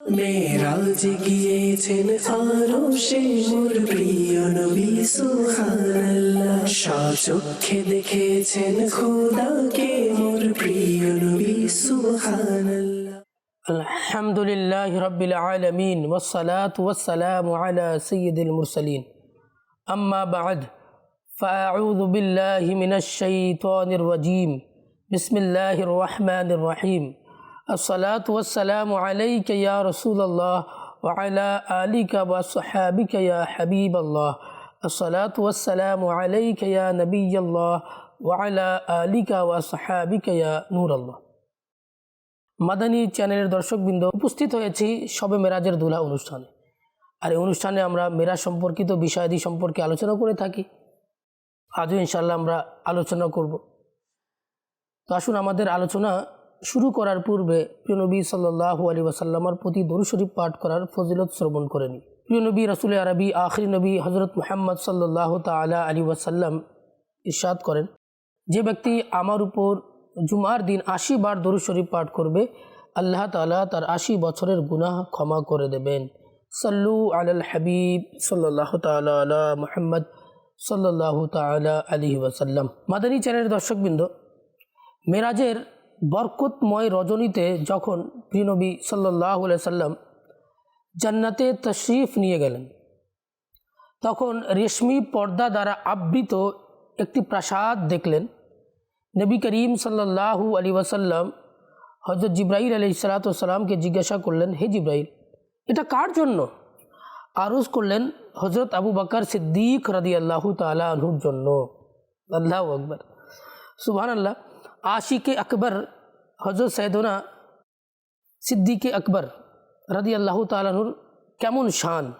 মেরাজ গিয়েছেন আরো সে মোর প্রিয় নবী সুবহানাল্লাহ সচক্ষে দেখেছেন খোদাকে মোর প্রিয় নবী সুবহানাল্লাহ الحمد لله رب العالمين والصلاة والسلام على سيد المرسلين أما بعد فأعوذ بالله من الشيطان الرجيم بسم الله الرحمن الرحيم الصلاة والسلام عليك يا رسول الله وعلى آلك وصحابك يا حبيب الله الصلاة والسلام عليك يا نبي الله وعلى آلك وصحابك يا نور الله মাদানী চ্যানেলের দর্শকবৃন্দ উপস্থিত হয়েছি সবে মেরাজের দুলা অনুষ্ঠানে আর এই অনুষ্ঠানে আমরা মেরাজ সম্পর্কিত বিষয়াদি সম্পর্কে আলোচনা করে থাকি আজও ইনশাল্লাহ আমরা আলোচনা করব তো আসুন আমাদের আলোচনা শুরু করার পূর্বে প্রিয়নবী সাল্লাহ আলী ওয়াসাল্লামার প্রতি দরু শরীফ পাঠ করার ফজিলত শ্রবণ করে নিই প্রিয়নবী রসুল আরবি, আখরি নবী হজরত মোহাম্মদ সাল্লাহ তালা আলী ওয়াসাল্লাম ইরশাদ করেন, যে ব্যক্তি আমার উপর জুমার দিন আশি বার দরু শরীফ পাঠ করবে, আল্লাহ তালা তার আশি বছরের গুনাহ ক্ষমা করে দেবেন। সাল্লু আলাল হাবিব সাল্লাহ তালা আলা মোহাম্মদ সাল্লাহ তালা আলী ওয়াসাল্লাম। মাদানী চ্যানেলের দর্শকবৃন্দ, মেরাজের বরকতময় রজনীতে যখন প্রিয়নবী সাল্লাহ সাল্লাম জান্নাতে তশরিফ নিয়ে গেলেন, তখন রেশমি পর্দা দ্বারা আবৃত একটি প্রাসাদ দেখলেন। নবী করিম সাল্লাল্লাহু আলী ওয়াসাল্লাম হজরত জিব্রাহিল আলি সালাতামকে জিজ্ঞাসা করলেন, হে জিব্রাহিল এটা কার জন্য? আরজ করলেন হজরত আবু বাকর সিদ্দিক রাদি আল্লাহ তালা আনহুর জন্য। আল্লাহ আকবর। সুবহান আল্লাহ আশিকে আকবর হজরত সৈদনা সিদ্দিকে আকবর রাদি আল্লাহ তালাহুর কেমন শান,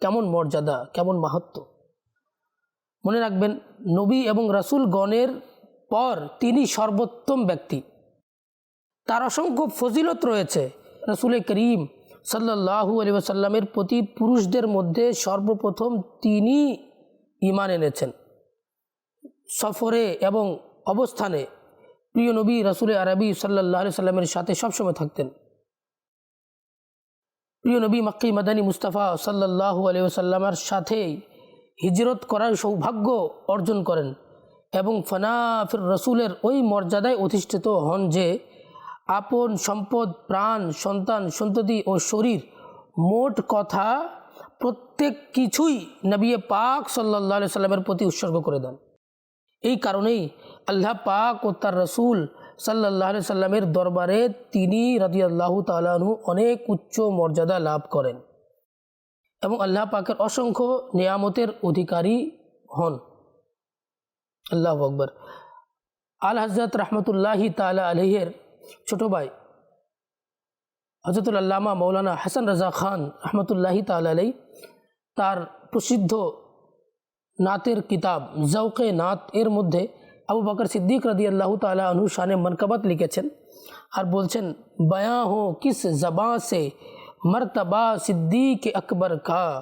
কেমন মর্যাদা, কেমন মাহাত্ম। মনে রাখবেন, নবী এবং রাসুল গণের পর তিনি সর্বোত্তম ব্যক্তি। তার অসংখ্য ফজিলত রয়েছে। রসুল করিম সাল্লাহু আলী সাল্লামের প্রতি পুরুষদের মধ্যে সর্বপ্রথম তিনি ইমান এনেছেন। সফরে এবং অবস্থানে প্রিয় নবী রসুল আরবি সাল্লাহ সাল্লামের সাথে সবসময় থাকতেন। প্রিয় নবী মাক্কি মাদানী মুস্তাফা সাল্লাহু আলী সাল্লামের সাথেই হিজরত করার সৌভাগ্য অর্জন করেন এবং ফনাফির রসুলের ওই মর্যাদায় অধিষ্ঠিত হন যে আপন সম্পদ, প্রাণ, সন্তান, সন্ততি ও শরীর মোট কথা প্রত্যেক কিছুই নবী পাক সাল্লাহ সাল্লামের প্রতি উৎসর্গ করে দেন। এই কারণেই আল্লাহ পাক ও তার রসুল সাল্লাহ সাল্লামের দরবারে তিনি রাজি আল্লাহ তালু অনেক উচ্চ মর্যাদা লাভ করেন এবং আল্লাহ পাকের অসংখ্য নিয়ামতের অধিকারী হন। আল্লাহ আকবর। আল হজরত রহমতুল্লাহি তালা আলহের ছোট ভাই হজরতুল আল্লামা মৌলানা হাসান রাজা খান রহমতুল্লাহি তাল আলাই তার প্রসিদ্ধ নাতের কিতাব জৌকে নাত এর মধ্যে ابو بکر আবু বকর সিদ্দিক রাদি আল্লাহ তালা আনহু لکھے چھن اور بول বলছেন بیاں ہو کس زباں سے مرتبہ صدیق اکبر کا،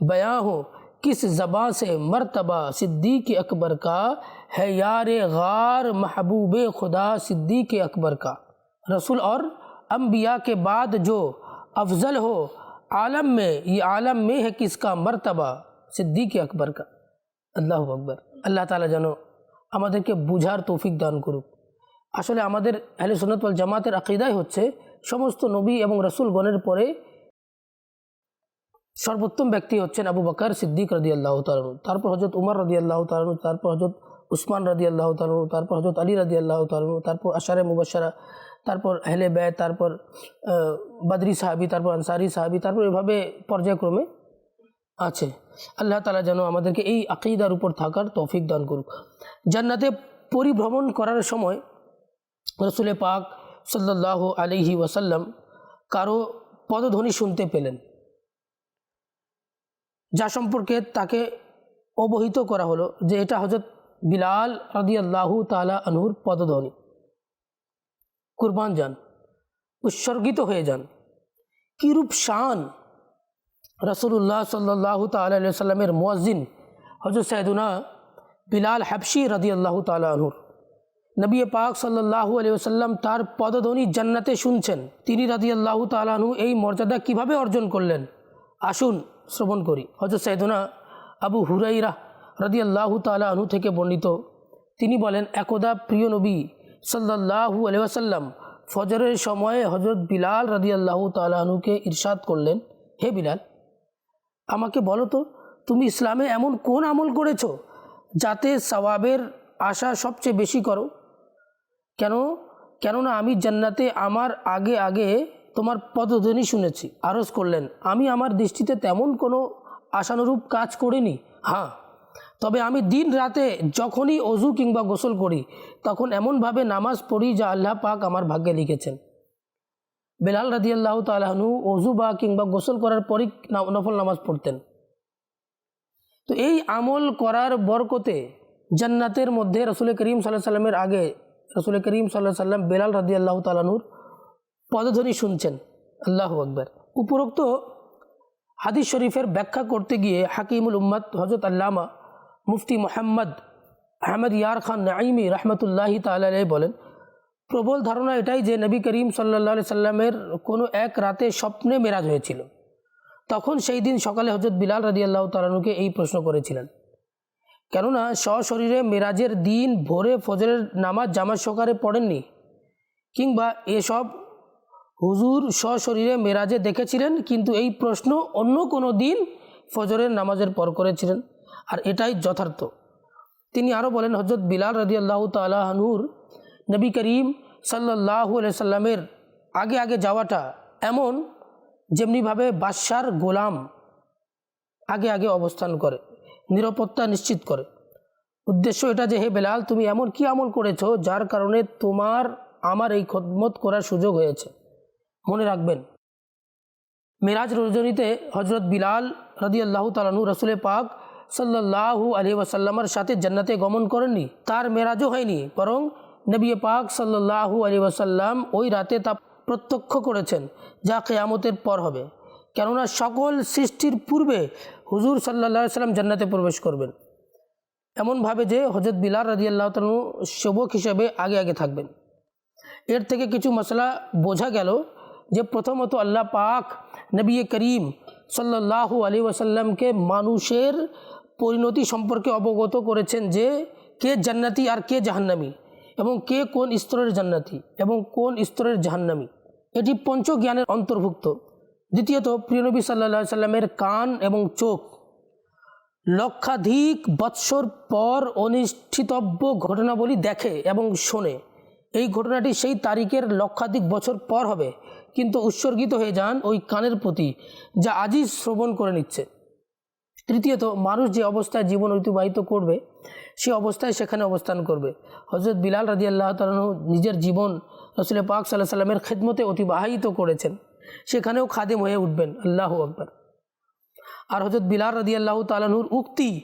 بیاں ہو کس زباں سے مرتبہ صدیق اکبر کا ہے یار غار محبوب خدا صدیق اکبر کا۔ رسول اور انبیاء کے بعد جو افضل ہو، عالم میں، یہ عالم میں ہے کس کا مرتبہ صدیق اکبر کا۔ اللہ اکبر۔ اللہ تعالیٰ جانو আমাদেরকে বুঝার তৌফিক দান করুক। আসলে আমাদের আহলে সুন্নতল জামাতের আকিদাই হচ্ছে, সমস্ত নবী এবং রসুলগণের পরে সর্বোত্তম ব্যক্তি হচ্ছেন আবু বকর সিদ্দিক রদি আল্লাহ তালু তারপর হজরত উমর রদি আল্লাহ তালু তারপর হজরত উসমান রদি আল্লাহ তালু তারপর হজরত আলী রদি আল্লাহ তালু তারপর আশারে মুবাসারা তারপর আহলে ব্যয় তারপর বাদরি সাহাবি, তারপর আনসারি সাহাবি, তারপর এভাবে পর্যায়ক্রমে আছে। আল্লাহ তালা যেন আমাদেরকে এই আকিদার উপর থাকার তৌফিক দান করুক। জান্নাতে পরিভ্রমণ করার সময় রসুল পাক সাল্লাহ আলিহি ওয়াসাল্লাম কারও পদধ্বনি শুনতে পেলেন। যা সম্পর্কে তাকে অবহিত করা হলো যে এটা হজরত বিলাল রাদি আল্লাহু তালা আনহুর পদধ্বনি। কুরবান যান, উৎসর্গিত হয়ে যান। কিরূপ শান রসুল্লাহ সাল্লাহ তাল্লাহ সাল্লামের মুয়াজ্জিন হজরত সাইদুনা বিলাল হাবশি রাদি আল্লাহ তালা আনহুর নবী পাক সাল্লাহু আলিয়াল্লাম তার পদধ্বনি জান্নাতে শুনছেন। তিনি রাজি আল্লাহ তালাহু এই মর্যাদা কীভাবে অর্জন করলেন? আসুন শ্রবণ করি। হজরত সৈদনা আবু হুরাইরা রাজি আল্লাহ তালাহু থেকে বর্ণিত। তিনি বলেন, একদা প্রিয় নবী সাল্লাহু আলিয়াসাল্লাম ফজরের সময়ে হজরত বিলাল রাজি আল্লাহ তালাহুকে ইরশাদ করলেন। হে বিলাল আমাকে বলো তো, তুমি ইসলামে এমন কোন আমল করেছ যাতে সওয়াবের আশা সবচেয়ে বেশি করো? কেন? কেননা আমি জান্নাতে আমার আগে আগে তোমার পদধ্বনি শুনেছি, আরজ করলেন। আমি আমার দৃষ্টিতে তেমন কোনো আশানুরূপ কাজ করিনি হ্যাঁ তবে আমি দিন রাতে যখনই অজু কিংবা গোসল করি, তখন এমনভাবে নামাজ পড়ি যা আল্লাহ পাক আমার ভাগ্যে লিখেছেন। বেলাল রাদি আল্লাহ তালাহনু অজু বা কিংবা গোসল করার পরই নফল নামাজ পড়তেন। তো এই আমল করার বরকতে জান্নাতের মধ্যে রসুল করিম সাল্লাহ সাল্লামের আগে রসুল করিম সাল্লাহ সাল্লাম বেলাল রাদি আল্লাহ তালানুর পদধ্বনি শুনছেন। আল্লাহ আকবর। উপরোক্ত হাদিস শরীফের ব্যাখ্যা করতে গিয়ে হাকিমুল উম্মদ হজরত আল্লামা মুফতি মোহাম্মদ আহমদ ইয়ার খান নাইমি রহমতুল্লাহি তালাই বলেন প্রবল ধারণা এটাই যে নবী করিম সাল্লা সাল্লামের কোনো এক রাতে স্বপ্নে মেরাজ হয়েছিল। তখন সেই দিন সকালে হজরত বিলাল রাদি আল্লাহ তালানুকে এই প্রশ্ন করেছিলেন। কেননা সশরীরে মেরাজের দিন ভোরে ফজরের নামাজ জামাত সকারে পড়েননি, কিংবা এসব হুজুর সশরীরে মেরাজে দেখেছিলেন, কিন্তু এই প্রশ্ন অন্য কোনো দিন ফজরের নামাজের পর করেছিলেন, আর এটাই যথার্থ। তিনি আরও বলেন হজরত বিলাল রাজি আল্লাহ তালাহনুর নবী করিম সাল্লাহ সাল্লামের আগে আগে যাওয়াটা এমন যেমনিভাবে বাদশার গোলাম আগে আগে অবস্থান করে, নিরাপত্তা নিশ্চিত করে। উদ্দেশ্য এটা যে, হে বেলাল, তুমি এমন কি আমল করেছ যার কারণে তোমার, আমার এই খদমত করার সুযোগ হয়েছে? মনে রাখবেন, মেরাজ রজনীতে হজরত বিলাল রদি আল্লাহ তালানু রসুলে পাক সাল্লাহু আলি ওয়াসাল্লামার সাথে জান্নাতে গমন করেননি। তার মেরাজও হয়নি, বরং নবী পাক সাল্লাহু আলী ওয়াসাল্লাম ওই রাতে তা প্রত্যক্ষ করেছেন, যা কেয়ামতের পর হবে। কেননা সকল সৃষ্টির পূর্বে হুজুর সাল্লাহ সাল্লাম জান্নাতে প্রবেশ করবেন। এমনভাবে যে হজরত বিলাল রাজি আল্লাহ তালু সেবক হিসেবে আগে আগে থাকবেন। এর থেকে কিছু মশলা বোঝা গেল যে প্রথমত আল্লাহ পাক নবী করিম সাল্লাহু আলী ওয়াসাল্লামকে মানুষের পরিণতি সম্পর্কে অবগত করেছেন যে কে জান্নাতি আর কে জাহান্নামি। এবং কে কোন স্তরের জান্নাতি এবং কোন স্তরের জাহান্নামি? এটি পঞ্চ জ্ঞানের অন্তর্ভুক্ত। দ্বিতীয়ত প্রিয়নবী সাল্লা সাল্লামের কান এবং চোখ। লক্ষাধিক বৎসর পর অনিষ্ঠিতব্য ঘটনাবলী দেখে এবং শোনে। এই ঘটনাটি সেই তারিখের লক্ষাধিক বছর পর হবে, কিন্তু উৎসর্গিত হয়ে যান ওই কানের প্রতি, যা আজই শ্রবণ করে নিচ্ছে। তৃতীয়ত, মানুষ যে অবস্থায় জীবন অতিবাহিত করবে সে অবস্থায় সেখানে অবস্থান করবে। হজরত বিলাল রাজি আল্লাহ তালু নিজের জীবন রসুল পাক সাল্লাহ সাল্লামের খেদমতে অতিবাহিত করেছেন। সেখানেও খাদেম হয়ে উঠবেন, আল্লাহ আকবর। আর হজরত বিলাল রাদি আল্লাহ তালাহুর উক্তি,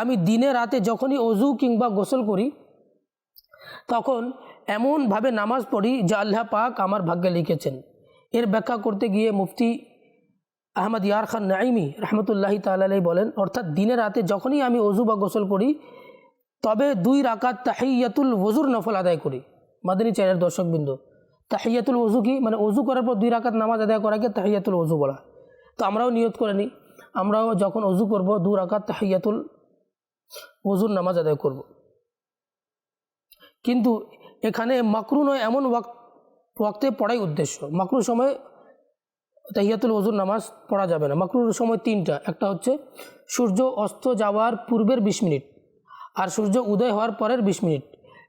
আমি দিনে রাতে যখনই অজু কিংবা গোসল করি, তখন এমনভাবে নামাজ পড়ি যা আল্লাহ পাক আমার ভাগ্যে লিখেছেন। এর ব্যাখ্যা করতে গিয়ে মুফতি আহমদ ইয়ার খান নাইমি রহমতুল্লাহি তালাই বলেন, অর্থাৎ দিনে রাতে যখনই আমি অজু বা গোসল করি তবে দুই রাকাত তাহিয়াতুল ওজুর নফল আদায় করি। মাদানী চ্যানেল দর্শকবৃন্দ। তাহিয়াতুল ওজু কি? মানে অজু করার পর দুই রাকাত নামাজ আদায় করাকে তাহিয়াতুল ওজু বলা। তো আমরাও নিয়ত করে নিই। আমরাও যখন অজু করব, দু রাকাত তাহিয়াতুল ওজুর নামাজ আদায় করব। কিন্তু এখানে মাকরু নয়, এমন ওয়াক, ওয়াক্তে পড়াই উদ্দেশ্য। মাকরুর সময় তাহিয়াতুল ওজুর নামাজ পড়া যাবে না। মাকরুর সময় তিনটা। একটা হচ্ছে সূর্য অস্ত যাওয়ার পূর্বের বিশ মিনিট। আর সূর্য উদয় হওয়ার পরের বিশ মিনিট।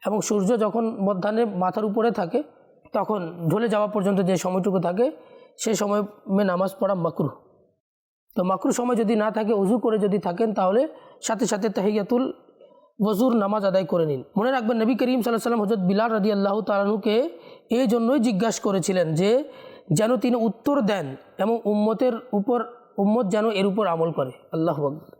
এবং সূর্য যখন মধ্যাহ্নে মাথার উপরে থাকে, তখন ঢলে যাওয়া পর্যন্ত যে সময়টুকু থাকে সেই সময় নামাজ পড়া মাকরু। তো মাকরু সময় যদি না থাকে, উজু করে যদি থাকেন, তাহলে সাথে সাথে তাহিয়াতুল ওজুর নামাজ আদায় করে নিন। মনে রাখবেন, নবী করিম সাল্লাহ সাল্লাম হজরত বিলাল রাদি আল্লাহ তালানুকে এই জন্যই জিজ্ঞাসা করেছিলেন যে, যেন তিনি উত্তর দেন এবং উম্মতের উপর, উম্মত যেন এর উপর আমল করে। আল্লাহ আকবর।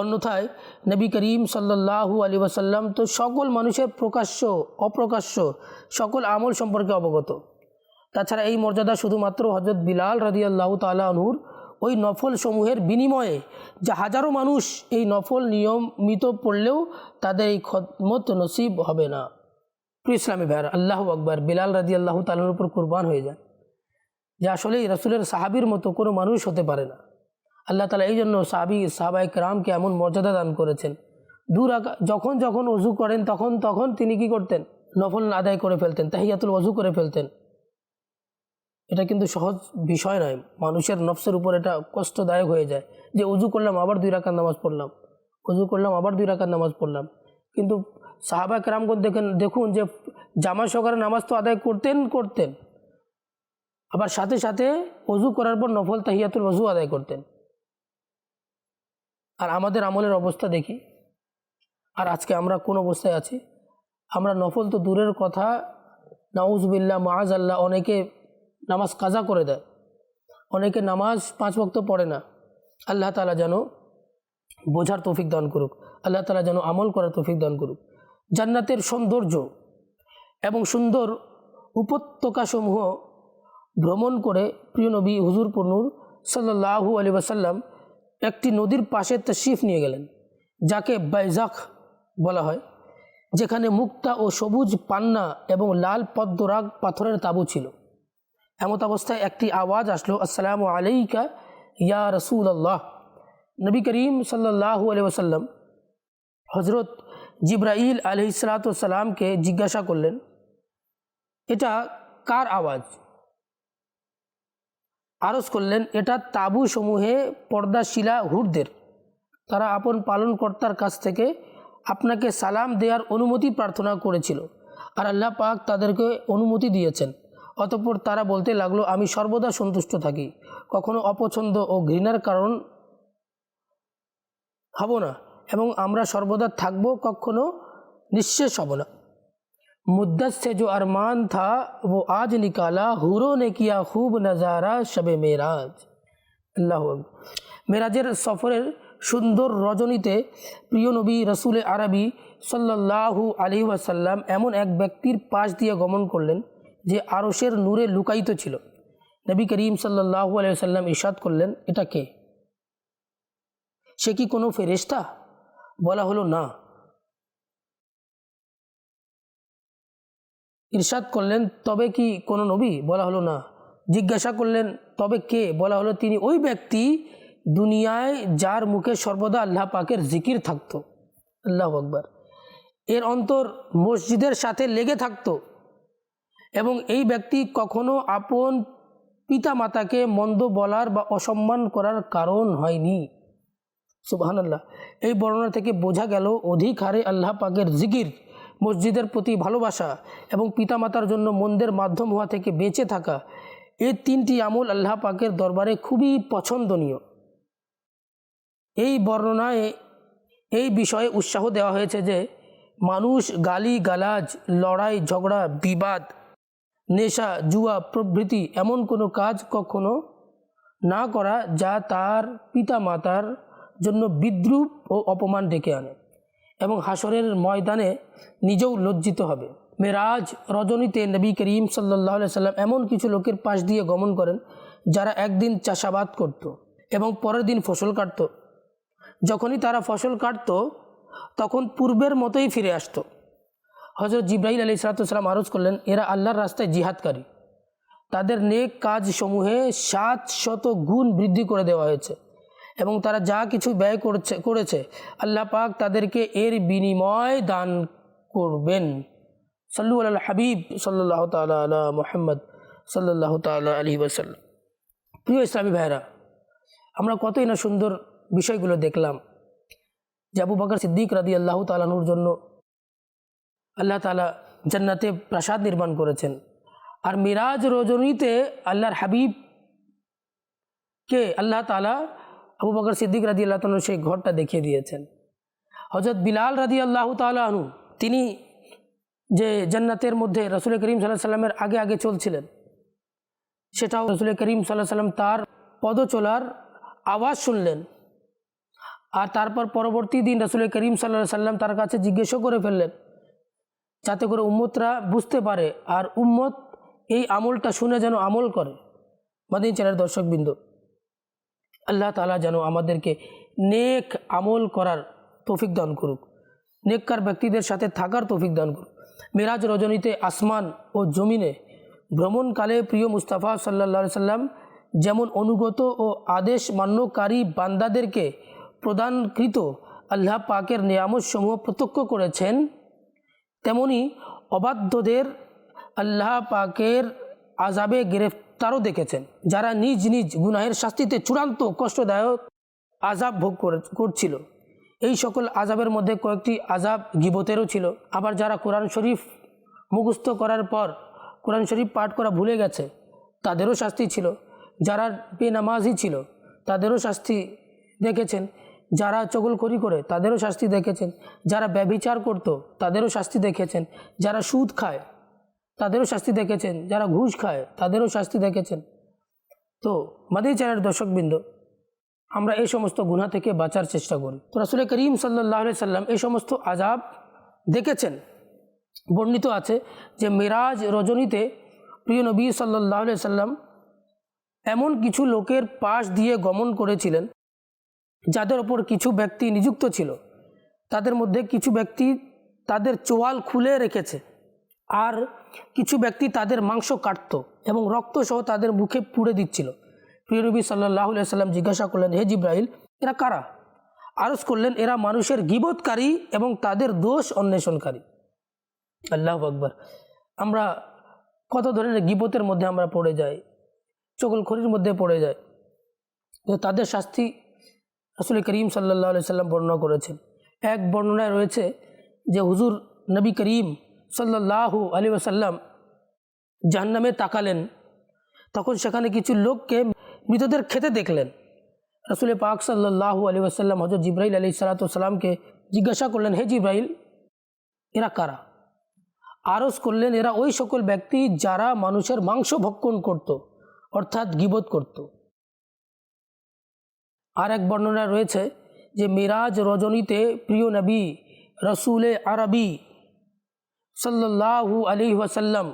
অন্যথায় নবী করিম সাল্লাহু আলী ওয়াসাল্লাম তো সকল মানুষের প্রকাশ্য, অপ্রকাশ্য সকল আমল সম্পর্কে অবগত। তাছাড়া এই মর্যাদা শুধুমাত্র হজরত বিলাল রাদি আল্লাহ তালাহুর ওই নফল সমূহের বিনিময়ে যা হাজারো মানুষ এই নফল নিয়মিত পড়লেও তাদের এই খদমত নসিব হবে না। ইসলামী ভাইয়ার, আল্লাহ আকবর, বিলাল রাদি আল্লাহ তালার উপর কোরবান হয়ে যায়। যে আসলেই রসুলের সাহাবির মতো কোনো মানুষ হতে পারে না। আল্লাহ তালা এই জন্য সাবি সাহাবাই রামকে এমন মর্যাদা দান করেছেন। দূর যখন যখন অজু করেন, তখন তখন তিনি কি করতেন? নফল আদায় করে ফেলতেন, তাহিয়াতুল অজু করে ফেলতেন। এটা কিন্তু সহজ বিষয় নয়। মানুষের নফসের উপর এটা কষ্টদায়ক হয়ে যায়। যে অজু করলাম, আবার দুই রাকাত নামাজ পড়লাম। অজু করলাম, আবার দুই রাকাত নামাজ পড়লাম। কিন্তু সাহাবা কেরামগণ দেখেন, দেখুন যে জামা সহকারে নামাজ তো আদায় করতেন করতেন। আবার সাথে সাথে অজু করার পর নফল, তাহিয়াতুল অজু আদায় করতেন। আর আমাদের আমলের অবস্থা দেখি। আর আজকে আমরা কোন অবস্থায় আছি? আমরা নফল তো দূরের কথা। নাউজবিল্লা মাজ আল্লাহ অনেকে নামাজ কাজা করে দেয়। অনেকে নামাজ পাঁচ ভক্ত পড়ে না। আল্লাহ তালা যেন বোঝার তৌফিক দান করুক। আল্লাহ তালা যেন আমল করার তৌফিক দান করুক। জান্নাতের সৌন্দর্য এবং সুন্দর উপত্যকাসমূহ ভ্রমণ করে প্রিয় নবী হুজুর পন্নুর সাল্লাহু আলী ওয়াসাল্লাম একটি নদীর পাশে তশরিফ নিয়ে গেলেন, যাকে বাইজাক বলা হয়, যেখানে মুক্তা ও সবুজ পান্না এবং লাল পদ্মরাগ পাথরের তাঁবু ছিল। এমত অবস্থায় একটি আওয়াজ আসলো, আসসালামু আলাইকা ইয়া রসুল আল্লাহ নবী করিম সাল্লাহু আলি ওসাল্লাম হজরত জিব্রাইল আলহি জিজ্ঞাসা করলেন, এটা কার আওয়াজ? আরজ করলেন, এটা তাবু সমূহে পর্দাশিলা হুরদের। তারা আপন পালনকর্তার কাছ থেকে আপনাকে সালাম দেওয়ার অনুমতি প্রার্থনা করেছিল আর আল্লাহ পাক তাদেরকে অনুমতি দিয়েছেন। অতঃপর তারা বলতে লাগল, আমি সর্বদা সন্তুষ্ট থাকি, কখনো অপছন্দ ও ঘৃণার কারণ হব না এবং আমরা সর্বদা থাকব কখনো নিঃশেষ হব না। मुद्दत से जो अरमान था वो आज निकाला हुरों ने किया खूब नज़ारा शब मेराज আল্লাহ মেরাজের সফরের সুন্দর রজনীতে প্রিয় নবী রসুল আরবি সাল্লাহু আলি ওয়াসাল্লাম এমন এক ব্যক্তির পাশ দিয়ে গমন করলেন যে আরশের নূরে লুকায়িত ছিল নবী করিম সাল্লাহু আলি সাল্লাম ইশাদ করলেন এটা কে সে কি কোনো ফেরেশতা বলা হলো না ইরশাদ করলেন, তবে কি কোনো নবী? বলা হলো না। জিজ্ঞাসা করলেন, তবে কে? বলা হলো, তিনি ওই ব্যক্তি দুনিয়ায় যার মুখে সর্বদা আল্লাহ পাকের জিকির থাকতো। আল্লাহ আকবর। এর অন্তর মসজিদের সাথে লেগে থাকত এবং এই ব্যক্তি কখনো আপন পিতা মাতাকে মন্দ বলার বা অসম্মান করার কারণ হয়নি। সুবাহান্লাহ এই বর্ণনা থেকে বোঝা গেল, অধিক হারে আল্লাহ পাকের জিকির মসজিদের প্রতি ভালোবাসা এবং পিতামাতার জন্য মন্দের মাধ্যম হওয়া থেকে বেঁচে থাকা এই তিনটি আমল আল্লাহ পাকের দরবারে খুবই পছন্দনীয়। এই বর্ণনায় এই বিষয়ে উৎসাহ দেওয়া হয়েছে যে, মানুষ গালি গালাজ লড়াই, ঝগড়া, বিবাদ, নেশা, জুয়া, প্রভৃতি এমন কোনো কাজ কখনো না করা যা তার পিতা মাতার জন্য বিদ্রুপ ও অপমান ডেকে আনে। এবং হাসরের ময়দানে নিজেও লজ্জিত হবে। মেরাজ রজনীতে নবী করিম সাল্লাহ সাল্লাম এমন কিছু লোকের পাশ দিয়ে গমন করেন যারা একদিন চাষাবাদ করত এবং পরের দিন ফসল কাটত। যখনই তারা ফসল কাটত, তখন পূর্বের মতোই ফিরে আসতো। হজরত জিব্রাহিল আলী সালাতাম আরজ করলেন, এরা আল্লাহর রাস্তায় জিহাদকারী। তাদের নেক কাজ সমূহে সাত শত গুণ বৃদ্ধি করে দেওয়া হয়েছে। এবং তারা যা কিছু ব্যয় করছে, করেছে, আল্লাহ পাক তাদেরকে এর বিনিময় দান করবেন। সাল্লু আল্লাহ হাবিব সাল্লাহ তালা আলা মোহাম্মদ সাল্লাহ তালা আলহি ওসাল্লাম প্রিয় ইসলামী ভাইরা আমরা কতই না সুন্দর বিষয়গুলো দেখলাম যে আবু বাকর সিদ্দিক রাদি আল্লাহ তালানুর জন্য আল্লাহ তালা জান্নাতে প্রাসাদ নির্মাণ করেছেন। আর মিরাজ রজনীতে আল্লাহর হাবিব কে আল্লাহ তালা আবু বকর সিদ্দিক রাদি আল্লাহ তালু সেই ঘরটা দেখিয়ে দিয়েছেন। হজরত বিলাল রাদি আল্লাহ তালু তিনি যে জান্নাতের মধ্যে রসুল করিম সাল্লাহ সাল্লামের আগে আগে চলছিলেন, সেটাও রসুল করিম সাল্লাহ সাল্লাম তার পদ চলার আওয়াজ শুনলেন। আর তারপর পরবর্তী দিন রসুল করিম সাল্লাহ সাল্লাম তার কাছে জিজ্ঞেসও করে ফেললেন, যাতে করে উম্মতরা বুঝতে পারে, আর উম্মত এই আমলটা শুনে যেন আমল করে। মাদিন চ্যানেল দর্শকবৃন্দ আল্লাহ তালা যেন আমাদেরকে নেক আমল করার তৌফিক দান করুক। নেককার ব্যক্তিদের সাথে থাকার তৌফিক দান করুক। মেরাজ রজনীতে আসমান ও জমিনে ভ্রমণকালে প্রিয় মুস্তাফা সাল্লা সাল্লাম যেমন অনুগত ও আদেশ মান্যকারী বান্দাদেরকে প্রদানকৃত আল্লাহ পাকের নিয়ামতসমূহ প্রত্যক্ষ করেছেন, তেমনি অবাধ্যদের আল্লাহ পাকের আজাবে গ্রেফতারও দেখেছেন। যারা নিজ নিজ গুনাহের শাস্তিতে চূড়ান্ত কষ্টদায়ক আজাব ভোগ করে, করছিল। এই সকল আজাবের মধ্যে কয়েকটি আজাব গিবতেরও ছিল। আবার যারা কোরআন শরীফ মুখস্থ করার পর কোরআন শরীফ পাঠ করা ভুলে গেছে, তাদেরও শাস্তি ছিল। যারা বেনামাজি ছিল, তাদেরও শাস্তি দেখেছেন। যারা চগলখড়ি করে, তাদেরও শাস্তি দেখেছেন। যারা ব্যভিচার করত, তাদেরও শাস্তি দেখেছেন। যারা সুদ খায় তাদেরও শাস্তি দেখেছেন। যারা ঘুষ খায়, তাদেরও শাস্তি দেখেছেন। তো, মাদি চ্যানেল দর্শকবৃন্দ, আমরা এই সমস্ত গুণা থেকে বাঁচার চেষ্টা করি। তো রাসুল করিম সাল্লাহ সাল্লাম এই সমস্ত আজাব দেখেছেন। বর্ণিত আছে যে মিরাজ রজনীতে প্রিয় নবী সাল্লাহ সাল্লাম এমন কিছু লোকের পাশ দিয়ে গমন করেছিলেন, যাদের ওপর কিছু ব্যক্তি নিযুক্ত ছিল। তাদের মধ্যে কিছু ব্যক্তি তাদের চোয়াল খুলে রেখেছে। আর কিছু ব্যক্তি তাদের মাংস কাটত এবং রক্তসহ তাদের মুখে পুড়ে দিচ্ছিল। প্রিয় নবী সাল্লাহ সাল্লাম জিজ্ঞাসা করলেন, হে জিব্রাহিল এরা কারা? আরজ করলেন, এরা মানুষের গিবতকারী এবং তাদের দোষ অন্বেষণকারী। আল্লাহ আকবর। আমরা কত ধরনের গিবতের মধ্যে আমরা পড়ে যাই চকলখড়ির মধ্যে পড়ে যায় তাদের শাস্তি আসলে করিম সাল্লাহ সাল্লাম বর্ণনা করেছেন। এক বর্ণনায় রয়েছে যে হুজুর নবী করিম সাল্লাহু আলী ওসাল্লাম জাহান্নামে তাকালেন। তখন সেখানে কিছু লোককে মৃতদের খেতে দেখলেন। রসুল পাক সাল্লাহু আলী ওসাল্লাম হজরত জিব্রাইল আলী সালাতামকে জিজ্ঞাসা করলেন, হে জিব্রাইল, এরা কারা? আরজ করলেন, এরা ওই সকল ব্যক্তি যারা মানুষের মাংস ভক্ষণ করত, অর্থাৎ গিবত করত। আর এক বর্ণনা রয়েছে যে মিরাজ রজনীতে প্রিয় নবী, রসুলে আরবি সাল্লাহু আলী ওয়াসাল্লাম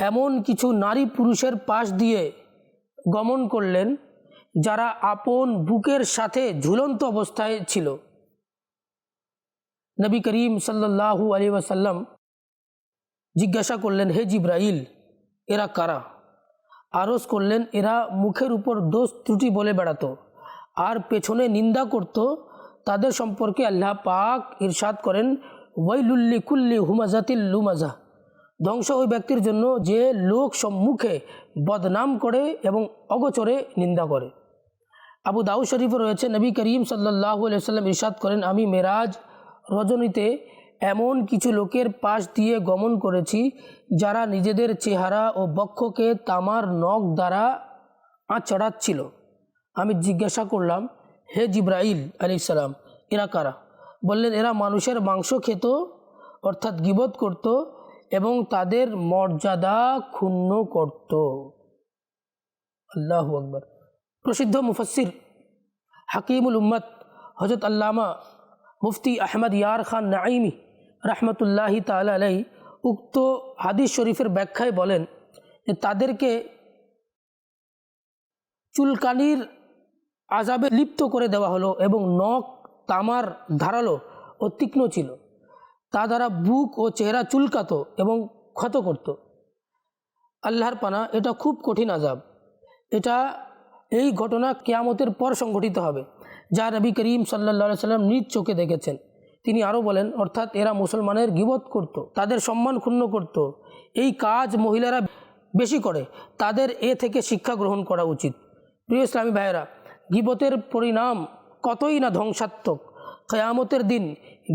এমন কিছু নারী পুরুষের পাশ দিয়ে গমন করলেন, যারা আপন বুকের সাথে ঝুলন্ত অবস্থায় ছিল। নবী করিম সাল্লাহু আলী ওয়াসাল্লাম জিজ্ঞাসা করলেন, হে জিব্রাইল, এরা কারা? আরজ করলেন, এরা মুখের উপর দোষ ত্রুটি বলে বেড়াতো, আর পেছনে নিন্দা করত। তাদের সম্পর্কে আল্লাহ পাক ইরশাদ করেন ওয়াইলুল্লি কুল্লি হুমাজাতিল লুমাজা। ধ্বংস ওই ব্যক্তির জন্য যে লোক সম্মুখে বদনাম করে এবং অগচরে নিন্দা করে। আবু দাউ শরীফও রয়েছে, নবী করিম সাল্লাহ সাল্লাম ইরশাদ করেন, আমি মেরাজ রজনীতে এমন কিছু লোকের পাশ দিয়ে গমন করেছি, যারা নিজেদের চেহারা ও বক্ষকে তামার নখ দ্বারা আঁচড়াচ্ছিল। আমি জিজ্ঞাসা করলাম, হে জিব্রাইল আলি সালাম, এরা কারা? বললেন, এরা মানুষের মাংস খেত, অর্থাৎ গিবত করত এবং তাদের মর্যাদা ক্ষুণ্ণ করত। আল্লাহ আকবর। প্রসিদ্ধ মুফসির হাকিমুল উম্মত হজরত আল্লামা মুফতি আহমদ ইয়ার খান নাইমি রহমতুল্লাহি তাল আলাই উক্ত হাদিস শরীফের ব্যাখ্যায় বলেন যে তাদেরকে চুলকানির আজাবে লিপ্ত করে দেওয়া হলো এবং নখ তামার ধারালো ও তীক্ষ্ণ ছিল। তা দ্বারা বুক ও চেহারা চুলকাতো এবং ক্ষত করত। আল্লাহর পানা, এটা খুব কঠিন আজাব এটা, এই ঘটনা কেয়ামতের পর সংঘটিত হবে, যা নবী করিম সাল্লা সাল্লাম নিজ চোখে দেখেছেন। তিনি আরও বলেন, অর্থাৎ এরা মুসলমানের গিবত করত, তাদের সম্মান ক্ষুণ্ণ করত। এই কাজ মহিলারা বেশি করে, তাদের এ থেকে শিক্ষা গ্রহণ করা উচিত। প্রিয় ইসলামী ভাইয়েরা, গিবতের পরিণাম কতই না ধ্বংসাত্মক। কেয়ামতের দিন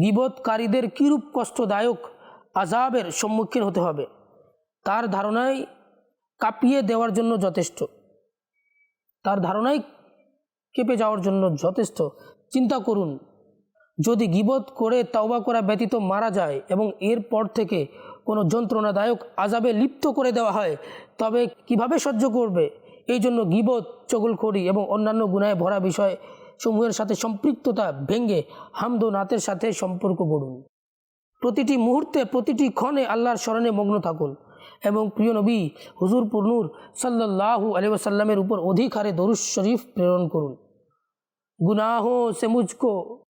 গিবতকারীদের কীরূপ কষ্টদায়ক আজাবের সম্মুখীন হতে হবে, তার ধারণায় কাঁপিয়ে দেওয়ার জন্য যথেষ্ট। তার ধারণায় কেঁপে যাওয়ার জন্য যথেষ্ট। চিন্তা করুন, যদি গিবত করে তাওবা করা ব্যতীত মারা যায় এবং এরপর থেকে কোনো যন্ত্রণাদায়ক আজাবে লিপ্ত করে দেওয়া হয়, তবে কীভাবে সহ্য করবে? এই জন্য গিবত চগলখড়ি এবং অন্যান্য গুণায় ভরা বিষয় সমূহের সাথে সম্পৃক্ততা ভেঙে হামদ নাতের সাথে সম্পর্ক গড়ুন। প্রতিটি মুহূর্তে, প্রতিটি ক্ষণে আল্লাহর স্মরণে মগ্ন থাকুন এবং প্রিয় নবী হুজুর পুরনুর সাল্লাহু আলিয়াসাল্লামের উপর অধিকারে দরুজ শরীফ প্রেরণ করুন। গুনাহো সে মুজকো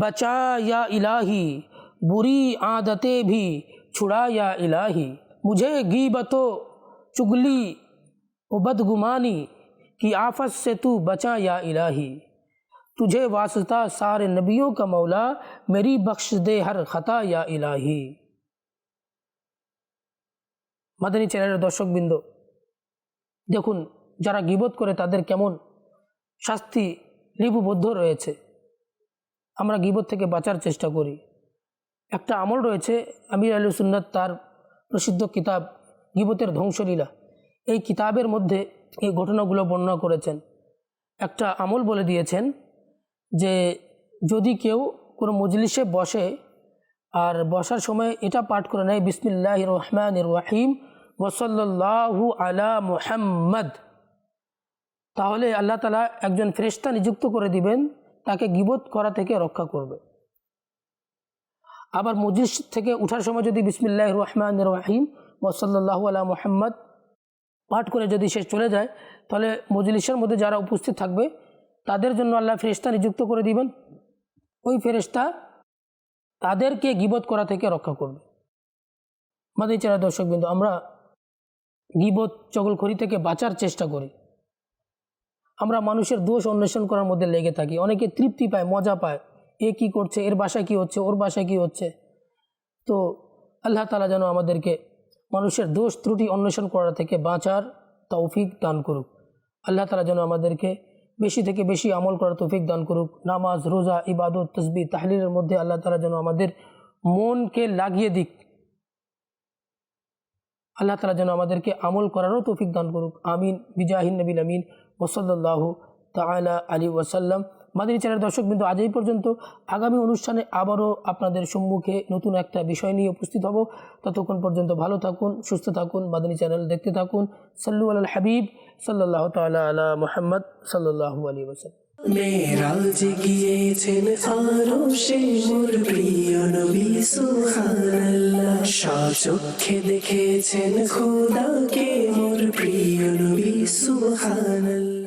বাচা ইয়া ইলাহি, বুরি আদতে ভি ছুড়া ইয়া ইলাহি। মুঝে গীবতো, চুগলি ও বদগুমানি, কি আফত সে তু বাচা ইয়া ইলাহি। तुझे वास्ता सारे नबियों का मौला मेरी बख्श दे हर खता या इलाही মাদানী চ্যানেলের দর্শকবৃন্দ দেখুন যারা গিবত করে তাদের কেমন শাস্তি লিপিবদ্ধ রয়েছে আমরা গিবত থেকে বাঁচার চেষ্টা করি একটা আমল রয়েছে আমির আলী সুন্নাত তার প্রসিদ্ধ কিতাব গিবতের ধ্বংসলীলা এই কিতাবের মধ্যে এই ঘটনাগুলো বর্ণনা করেছেন একটা আমল বলে দিয়েছেন যে যদি কেউ কোনো মজলিসে বসে আর বসার সময় এটা পাঠ করে নেয়, বিসমিল্লাহ রহমান রহিম ওসল্লাহু আলা মুহাম্মদ। তাহলে আল্লাহ তালা একজন ফেরেশতা নিযুক্ত করে দিবেন, তাকে গিবত করা থেকে রক্ষা করবে। আবার মজলিস থেকে উঠার সময় যদি বিসমিল্লাহ রহমান রহিম ওসল্লাহু আলা মুহাম্মদ পাঠ করে যদি সে চলে যায়, তাহলে মজলিসের মধ্যে যারা উপস্থিত থাকবে তাদের জন্য আল্লাহ ফেরেশতা নিযুক্ত করে দিবেন। ওই ফেরেশতা তাদেরকে গিবত করা থেকে রক্ষা করবে। মাদি চেরা দর্শকবৃন্দ, আমরা গিবত, চগলখড়ি থেকে বাঁচার চেষ্টা করি। আমরা মানুষের দোষ অন্বেষণ করার মধ্যে লেগে থাকি। অনেকে তৃপ্তি পায়, মজা পায়। এ কি করছে, এর বাসায় কি হচ্ছে, ওর বাসায় কি হচ্ছে। তো আল্লাহ তালা যেন আমাদেরকে মানুষের দোষ, ত্রুটি অন্বেষণ করা থেকে বাঁচার তৌফিক দান করুক। আল্লাহ তালা যেন আমাদেরকে বেশি থেকে বেশি আমল করার তৌফিক দান করুক। নামাজ, রোজা, ইবাদত তসবি তাহলিলের মধ্যে আল্লাহ তালা যেন আমাদের মনকে লাগিয়ে দিক। আল্লাহ তালা যেন আমাদেরকে আমল করারও তৌফিক দান করুক। আমিন। বিজাহিন নবীল আমিন। ওসল্লাহ তালা আলী ওয়াসাল্লাম। মাদিনী চ্যানেল দর্শকবৃন্দ, আজ এই পর্যন্ত। আগামী অনুষ্ঠানে আবারও আপনাদের সম্মুখে নতুন একটা বিষয় নিয়ে উপস্থিত হব। ততক্ষণ পর্যন্ত ভালো থাকুন, সুস্থ থাকুন, মাদিনী চ্যানেল দেখতে থাকুন। সাল্লু আল হাবিব সাল্লাহ তালা আলা মোহাম্মদ সাল্লাহু আলী ওসাল্লাম মেরাজ গিয়েছেন আরও সে মোর প্রিয় নবী, সুবহানাল্লাহ। সচক্ষে দেখেছেন খোদাকে মোর প্রিয় নবী, সুবহানাল্লাহ।